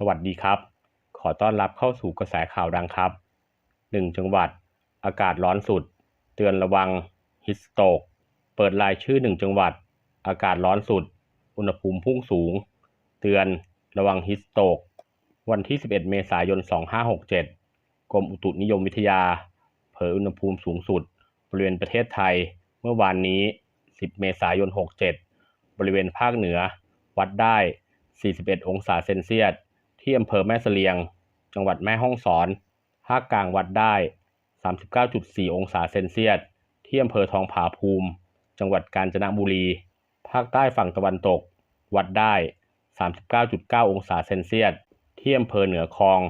สวัสดีครับ ขอต้อนรับเข้าสู่กระแสข่าวดังครับ 1 จังหวัด อากาศร้อนสุด เตือนระวังฮิสโตก เปิดรายชื่อ 1 จังหวัด อากาศร้อนสุด อุณหภูมิพุ่งสูง เตือนระวังฮิสโตก วันที่ 11 เมษายน 2567 กรมอุตุนิยมวิทยา เผยอุณหภูมิสูงสุด บริเวณประเทศไทย เมื่อวานนี้ 10 เมษายน 67 บริเวณภาคเหนือ วัดได้ 41 องศาเซนเซียส ที่อำเภอแม่เสลียง จังหวัดแม่ฮ่องสอน ภาคกลางวัดได้ 39.4 องศาเซนเซียส ที่อำเภอทองผาภูมิ จังหวัดกาญจนบุรี ภาคใต้ฝั่งตะวันตก วัดได้ 39.9 องศาเซนเซียส ที่อำเภอเหนือคลอง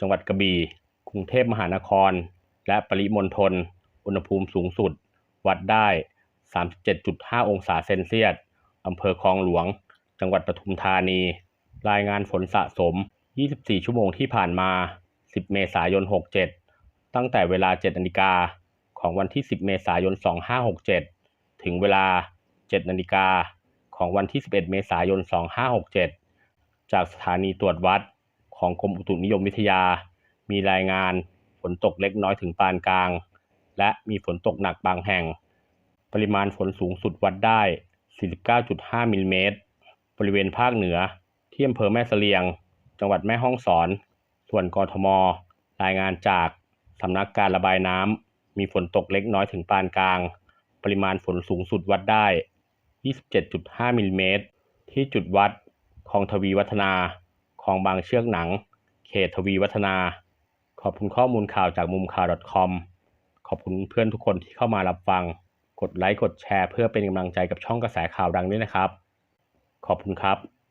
จังหวัดกระบี่ กรุงเทพมหานคร และปริมณฑล อุณหภูมิสูงสุด วัดได้ 37.5 องศาเซนเซียส อำเภอคลองหลวง จังหวัดปทุมธานี รายงานฝนสะสม 24 ชั่วโมงที่ผ่านมา 10 เมษายน 67 ตั้งแต่เวลา 7นาฬิกาของวันที่ 10 เมษายน 2567 ถึงเวลา 7นาฬิกาของวันที่ 11 เมษายน 2567 จากสถานีตรวจวัดของกรมอุตุนิยมวิทยา มีรายงานฝนตกเล็กน้อยถึงปานกลาง และมีฝนตกหนักบางแห่ง ปริมาณฝนสูงสุดวัดได้ 49.5 มิลลิเมตร บริเวณภาคเหนือที่อำเภอแม่เสลียง จังหวัดแม่ฮ่องสอน ส่วนกรทม รายงานจากสำนักการระบายน้ำมีฝนตกเล็กน้อยถึงปานกลาง ปริมาณฝนสูงสุดวัดได้ 27.5มิลลิเมตร ที่จุดวัดคลองทวีวัฒนาคลองบางเชือกหนัง เขตทวีวัฒนา ขอบคุณข้อมูลข่าวจากมุมข่าว .com ขอบคุณเพื่อนทุกคนที่เข้ามารับฟัง กดไลค์ กดแชร์เพื่อเป็นกำลังใจกับช่องกระแสข่าวดังด้วยนะครับ ขอบคุณครับ